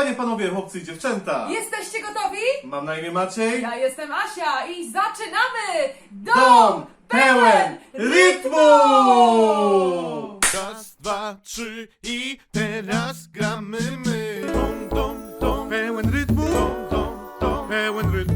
Panie, panowie, chłopcy i dziewczęta! Jesteście gotowi? Mam na imię Maciej. Ja jestem Asia i zaczynamy! Dom pełen rytmu! Raz, dwa, trzy i teraz gramy my. Dom, dom, dom, pełen rytmu. Dom, dom, dom, pełen rytmu.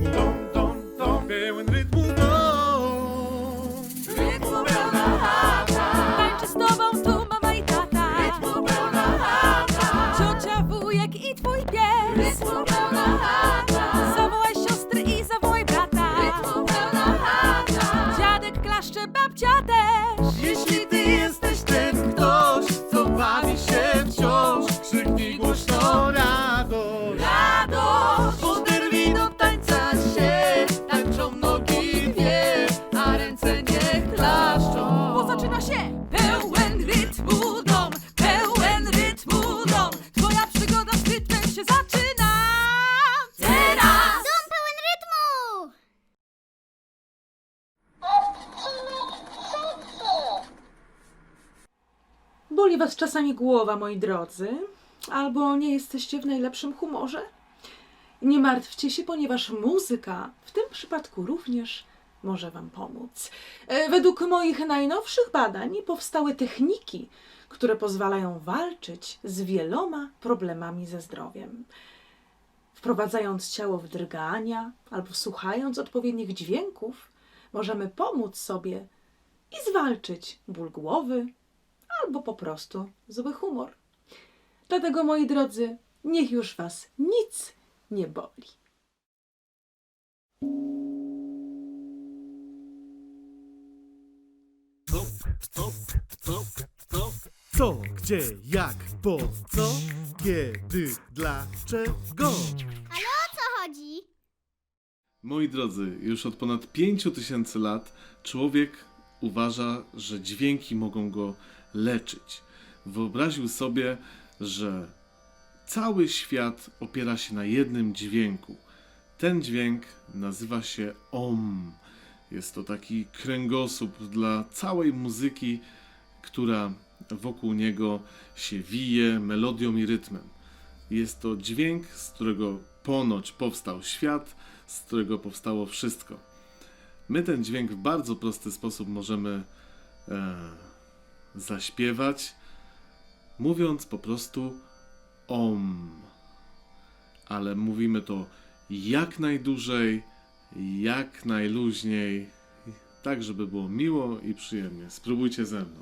Czasami głowa, moi drodzy, albo nie jesteście w najlepszym humorze? Nie martwcie się, ponieważ muzyka w tym przypadku również może wam pomóc. E, Według moich najnowszych badań powstały techniki, które pozwalają walczyć z wieloma problemami ze zdrowiem. Wprowadzając ciało w drgania albo słuchając odpowiednich dźwięków, możemy pomóc sobie i zwalczyć ból głowy, albo po prostu zły humor. Dlatego, moi drodzy, niech już was nic nie boli. Co, gdzie, jak, po co, kiedy, dlaczego? Ale o co chodzi? Moi drodzy, już od ponad 5000 lat człowiek uważa, że dźwięki mogą go leczyć. Wyobraził sobie, że cały świat opiera się na jednym dźwięku. Ten dźwięk nazywa się OM. Jest to taki kręgosłup dla całej muzyki, która wokół niego się wije melodią i rytmem. Jest to dźwięk, z którego ponoć powstał świat, z którego powstało wszystko. My ten dźwięk w bardzo prosty sposób możemy e, zaśpiewać, mówiąc po prostu om. Ale mówimy to jak najdłużej, jak najluźniej, tak żeby było miło i przyjemnie. Spróbujcie ze mną.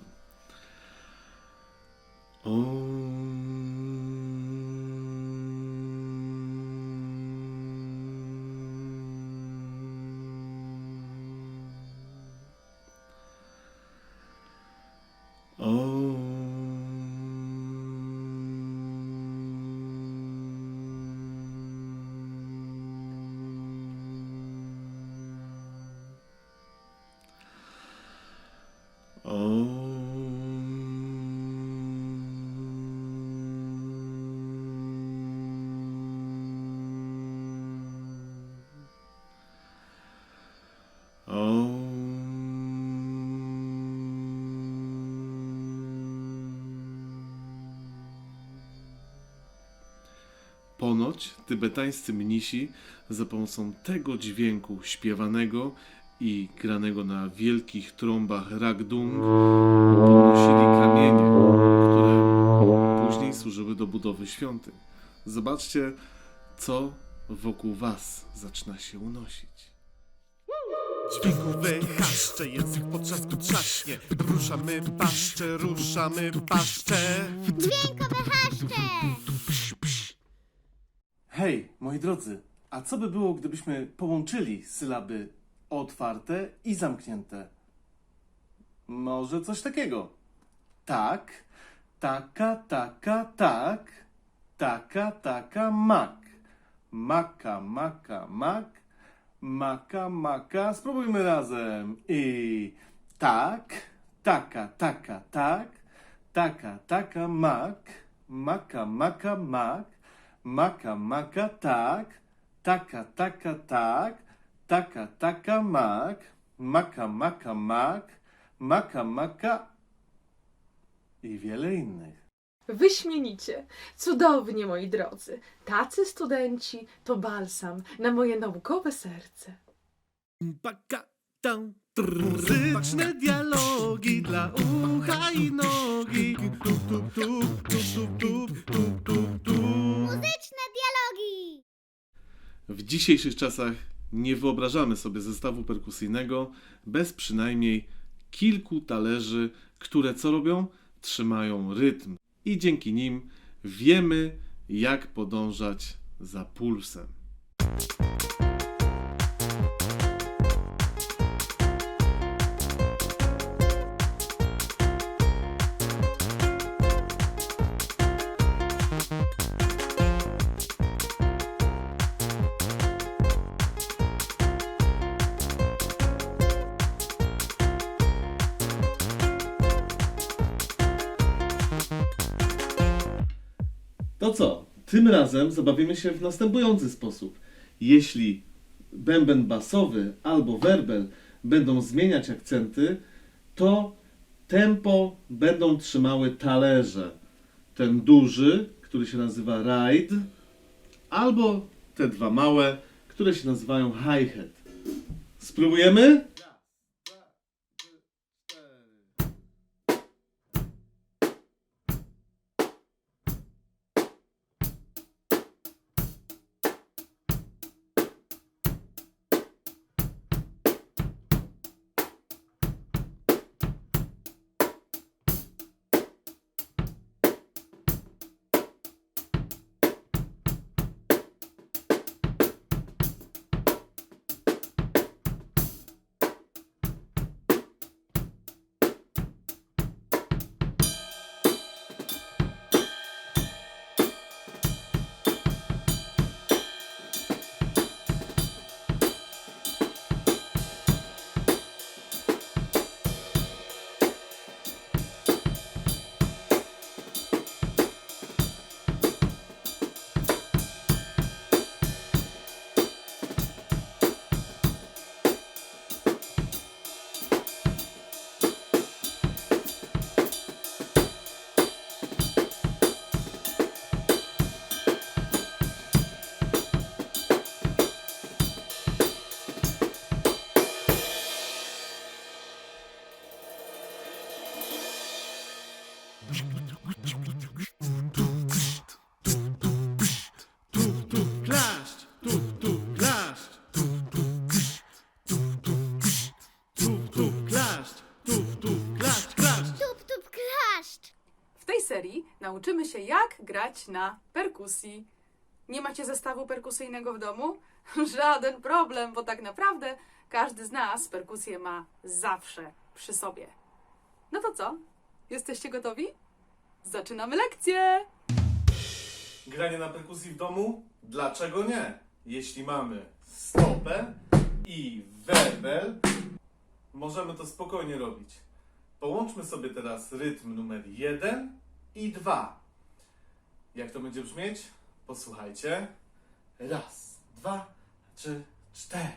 Ponoć tybetańscy mnisi za pomocą tego dźwięku śpiewanego i granego na wielkich trąbach ragdung podnosili kamienie, które później służyły do budowy świątyń. Zobaczcie, co wokół was zaczyna się unosić. Dźwiękowe haszcze, język potrzasku trzaśnie. Ruszamy paszcze, ruszamy paszcze. Dźwiękowe haszcze! Hej, moi drodzy, a co by było, gdybyśmy połączyli sylaby otwarte i zamknięte? Może coś takiego. Tak, taka, taka, tak, taka, taka, mak. Maka, maka, mak, maka, maka. Spróbujmy razem. I tak, taka, taka, tak, taka, taka, mak, maka, maka, mak. Maka, maka, tak. Taka, taka, tak. Taka, taka, mak. Maka, maka, mak. Maka, maka. I wiele innych. Wyśmienicie, cudownie, moi drodzy. Tacy studenci to balsam na moje naukowe serce. Baka, tam. Muzyczne dialogi dla ucha i nogi. Tu, tu, tu, tu, tu, tu, tu, tu, tu. Muzyczne dialogi. W dzisiejszych czasach nie wyobrażamy sobie zestawu perkusyjnego bez przynajmniej kilku talerzy, które co robią? Trzymają rytm i dzięki nim wiemy, jak podążać za pulsem. To co? Tym razem zabawimy się w następujący sposób. Jeśli bęben basowy albo werbel będą zmieniać akcenty, to tempo będą trzymały talerze. Ten duży, który się nazywa ride, albo te dwa małe, które się nazywają hi-hat. Spróbujemy? Nauczymy się, jak grać na perkusji. Nie macie zestawu perkusyjnego w domu? Żaden problem, bo tak naprawdę każdy z nas perkusję ma zawsze przy sobie. No to co? Jesteście gotowi? Zaczynamy lekcję! Granie na perkusji w domu? Dlaczego nie? Jeśli mamy stopę i werbel, możemy to spokojnie robić. Połączmy sobie teraz rytm numer 1 i 2. Jak to będzie brzmieć? Posłuchajcie. Raz, dwa, trzy, cztery.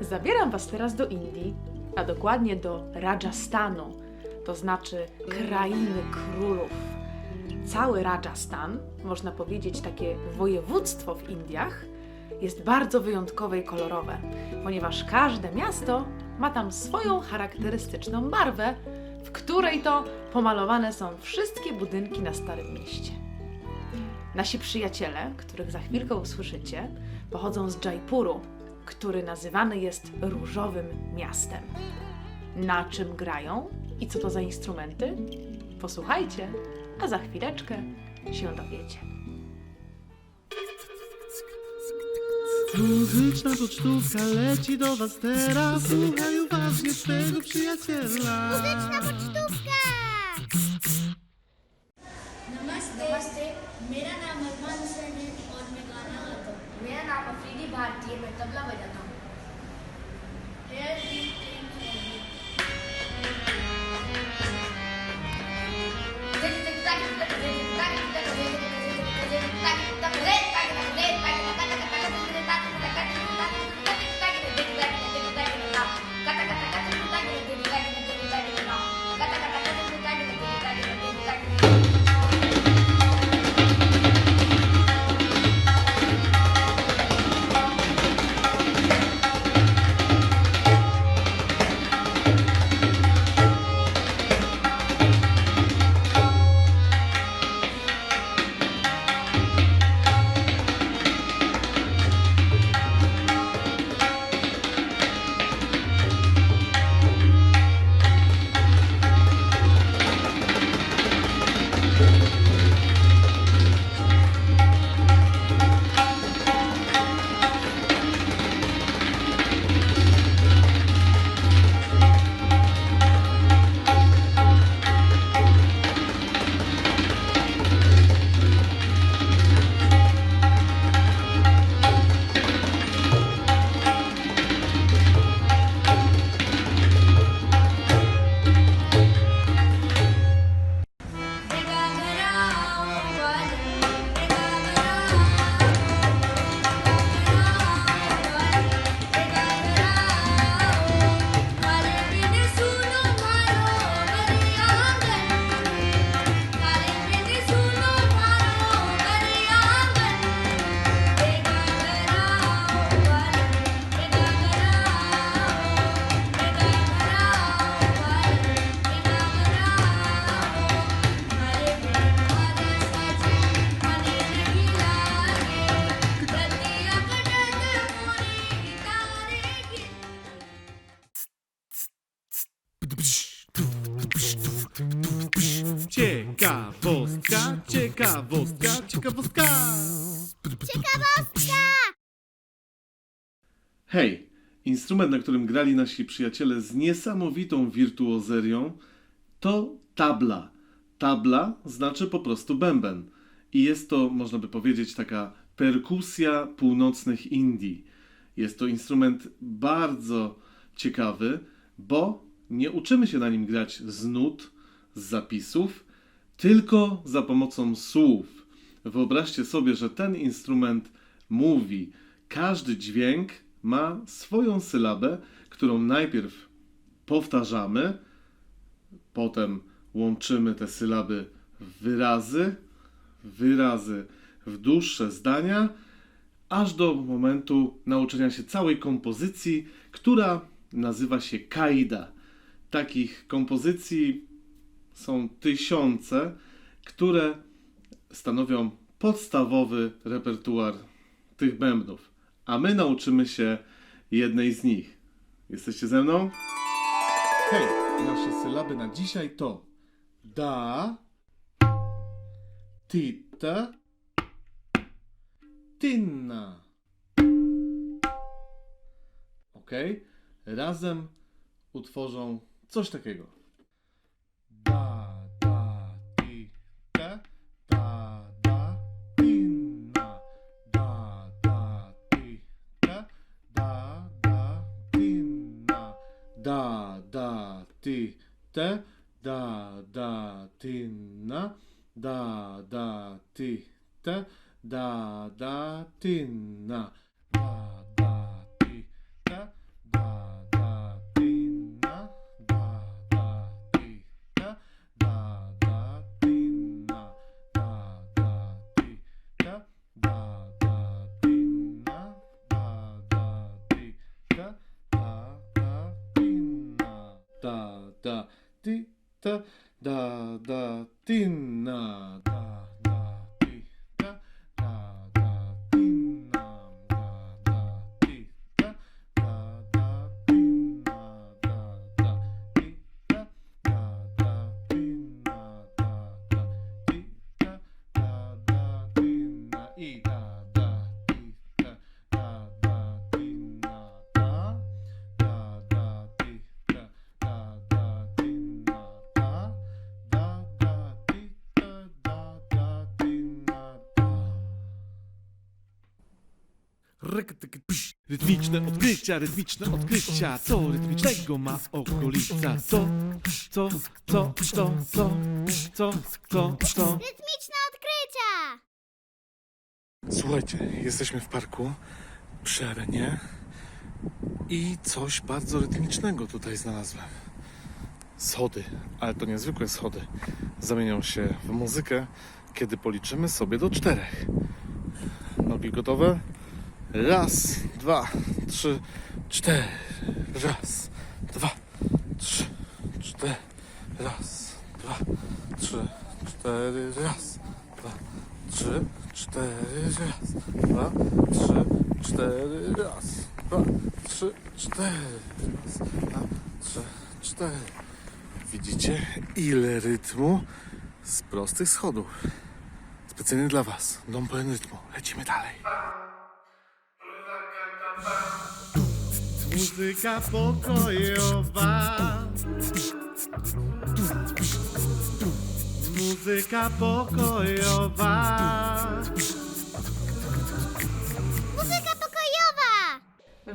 Zabieram Was teraz do Indii, a dokładnie do Rajasthanu, to znaczy krainy królów. Cały Rajasthan, można powiedzieć takie województwo w Indiach, jest bardzo wyjątkowe i kolorowe, ponieważ każde miasto ma tam swoją charakterystyczną barwę, w której to pomalowane są wszystkie budynki na Starym Mieście. Nasi przyjaciele, których za chwilkę usłyszycie, pochodzą z Jaipuru, który nazywany jest różowym miastem. Na czym grają i co to za instrumenty? Posłuchajcie, a za chwileczkę się dowiecie. Muzyczna pocztówka leci do was teraz. Słuchaj uważnie swego przyjaciela. Muzyczna pocztówka! Tabla बजाता हूँ। Hej! Instrument, na którym grali nasi przyjaciele z niesamowitą wirtuozerią, to tabla. Tabla znaczy po prostu bęben. I jest to, można by powiedzieć, taka perkusja północnych Indii. Jest to instrument bardzo ciekawy, bo nie uczymy się na nim grać z nut, z zapisów, tylko za pomocą słów. Wyobraźcie sobie, że ten instrument mówi. Każdy dźwięk ma swoją sylabę, którą najpierw powtarzamy, potem łączymy te sylaby w wyrazy, wyrazy w dłuższe zdania, aż do momentu nauczenia się całej kompozycji, która nazywa się kaida. Takich kompozycji są tysiące, które stanowią podstawowy repertuar tych bębnów. A my nauczymy się jednej z nich. Jesteście ze mną? Hej, nasze sylaby na dzisiaj to da, tita, tinna. Ok? Razem utworzą coś takiego. de Да, да, ты Rytmiczne odkrycia, rytmiczne odkrycia Co rytmicznego ma okolica? Co, co, co, co, co, co, co, co Rytmiczne odkrycia! Słuchajcie, jesteśmy w parku przy arenie i coś bardzo rytmicznego tutaj znalazłem. Schody, ale to niezwykłe schody. Zamienią się w muzykę, kiedy policzymy sobie do czterech. Nogi gotowe? Raz, dwa, trzy, cztery. Raz, dwa, trzy, cztery. Raz, dwa, trzy, cztery. Raz, dwa, trzy, cztery, raz, dwa, trzy, cztery, raz, dwa, trzy, cztery, raz, dwa, trzy, cztery. Widzicie, ile rytmu z prostych schodów. Specjalnie dla Was, dom pełen rytmu. Lecimy dalej. Muzyka pokojowa Muzyka pokojowa Muzyka pokojowa!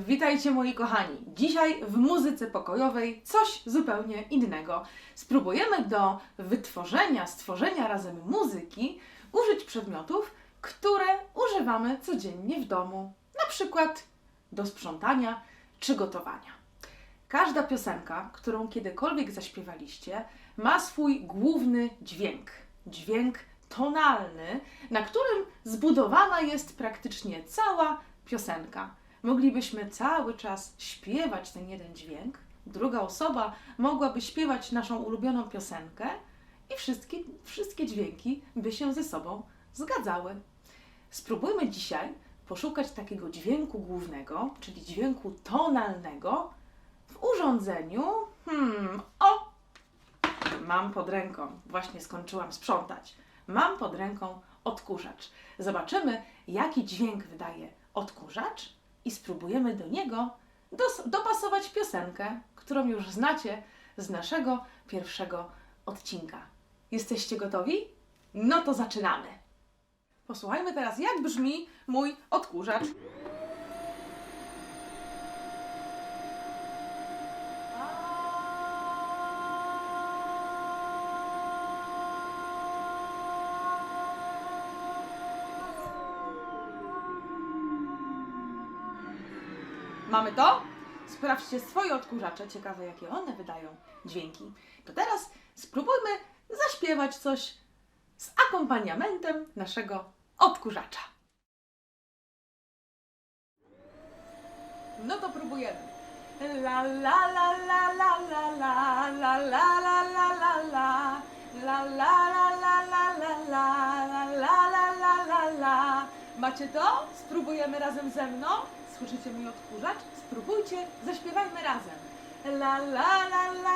Witajcie moi kochani. Dzisiaj w muzyce pokojowej coś zupełnie innego. Spróbujemy do wytworzenia, stworzenia razem muzyki użyć przedmiotów, które używamy codziennie w domu. Na przykład do sprzątania czy gotowania. Każda piosenka, którą kiedykolwiek zaśpiewaliście, ma swój główny dźwięk. Dźwięk tonalny, na którym zbudowana jest praktycznie cała piosenka. Moglibyśmy cały czas śpiewać ten jeden dźwięk, druga osoba mogłaby śpiewać naszą ulubioną piosenkę i wszystkie, wszystkie dźwięki by się ze sobą zgadzały. Spróbujmy dzisiaj poszukać takiego dźwięku głównego, czyli dźwięku tonalnego w urządzeniu. Hmm, o! Mam pod ręką, właśnie skończyłam sprzątać. Mam pod ręką odkurzacz. Zobaczymy, jaki dźwięk wydaje odkurzacz i spróbujemy do niego dos- dopasować piosenkę, którą już znacie z naszego pierwszego odcinka. Jesteście gotowi? No to zaczynamy. Posłuchajmy teraz, jak brzmi mój odkurzacz. Mamy to? Sprawdźcie swoje odkurzacze, ciekawe jakie one wydają dźwięki. To teraz spróbujmy zaśpiewać coś z akompaniamentem naszego odkurzacza. No to próbujemy. La la la la la la la la la la la la la La la la la la la la la la la la Macie to? Spróbujemy razem ze mną? Słyszycie mój odkurzacz? Spróbujcie, zaśpiewajmy razem. La la la la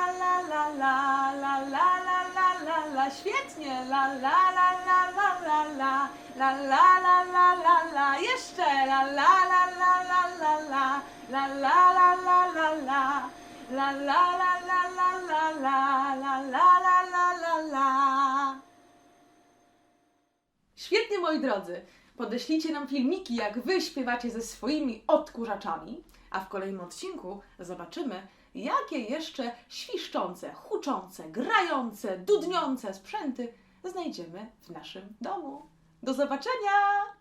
la, świetnie, la la la la la la la, la la la la la la, jeszcze la la la la la la la, la la la la la la, la la la la la la la, la la la la la la. Świetnie, moi drodzy! Podeślijcie nam filmiki, jak Wy śpiewacie ze swoimi odkurzaczami, a w kolejnym odcinku zobaczymy, jakie jeszcze świszczące, huczące, grające, dudniące sprzęty znajdziemy w naszym domu. Do zobaczenia!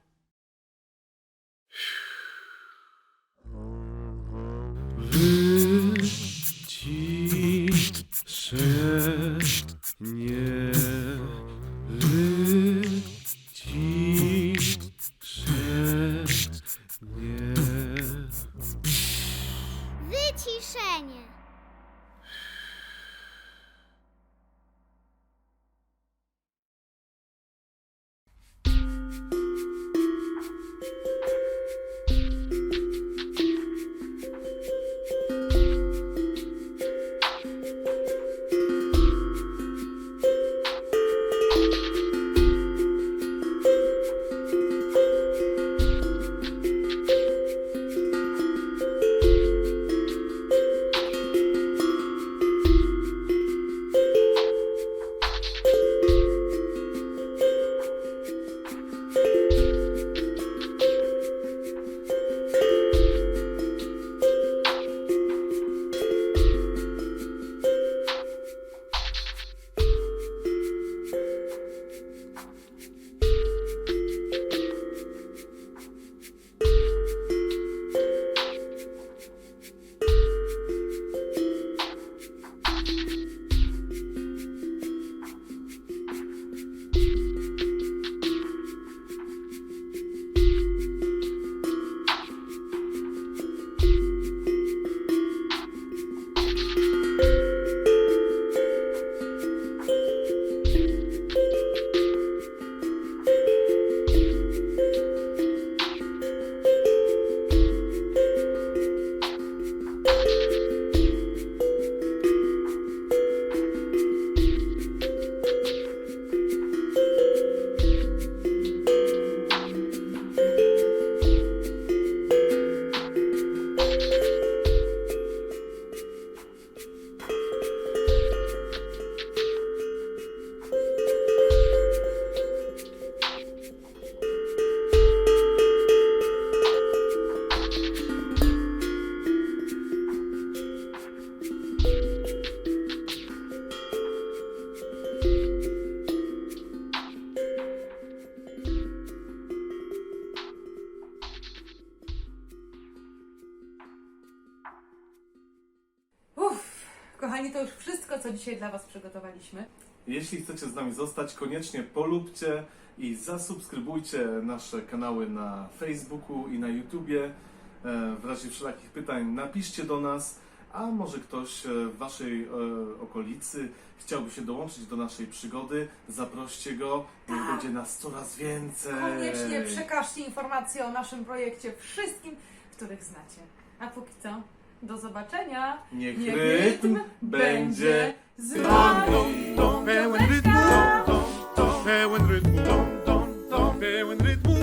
Dzisiaj dla Was przygotowaliśmy. Jeśli chcecie z nami zostać, koniecznie polubcie i zasubskrybujcie nasze kanały na Facebooku i na YouTubie. E, W razie wszelakich pytań napiszcie do nas, a może ktoś e, w Waszej e, okolicy chciałby się dołączyć do naszej przygody, zaproście go, niech Tak. będzie nas coraz więcej. Koniecznie przekażcie informacje o naszym projekcie wszystkim, których znacie. A póki co, do zobaczenia. Niech, Niech rytm, rytm będzie z wami. Pełen rytmu, pełen rytmu, pełen rytmu.